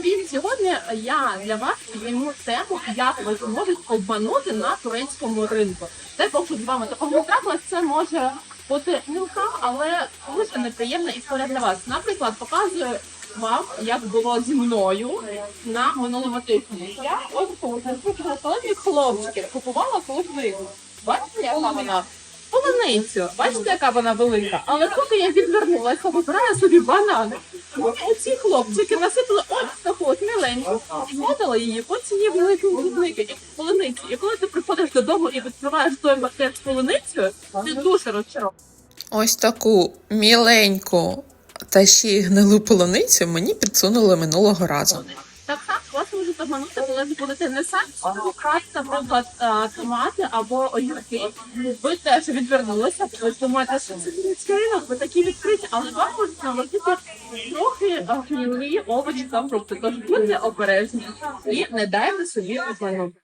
привіт! Сьогодні я для вас підніму тему, як вас можуть обманути на турецькому ринку. Бог, щоб з вами такого трапилось, це може бути мілка, але дуже неприємна історія для вас. Наприклад, показую вам, як було зі мною на минулому тижні. Я ось коли хлопчиків купувала половину. Бачите, яка вона? Полуницю. Бачите, яка вона велика? Але поки я відвернулася, вибираю собі банани. Оці хлопчики насипали от миленьку, її по ціні великої полуниці. І полуниці. І коли ти приходиш додому і відкриваєш той макет з полуницею, ти дуже розчарований. Ось таку міленьку та ще й гнилу полуницю мені підсунули минулого разу. Можуть обманути, коли будете не самі красти, наприклад, томати або огірки. Ви теж відвернулися, ви думаєте, що це турецький ринок, ви такі відкриті, але вам можуть наводити трохи а, гнилі овочі та фрукти. Тож будьте обережні і не дайте собі обманути.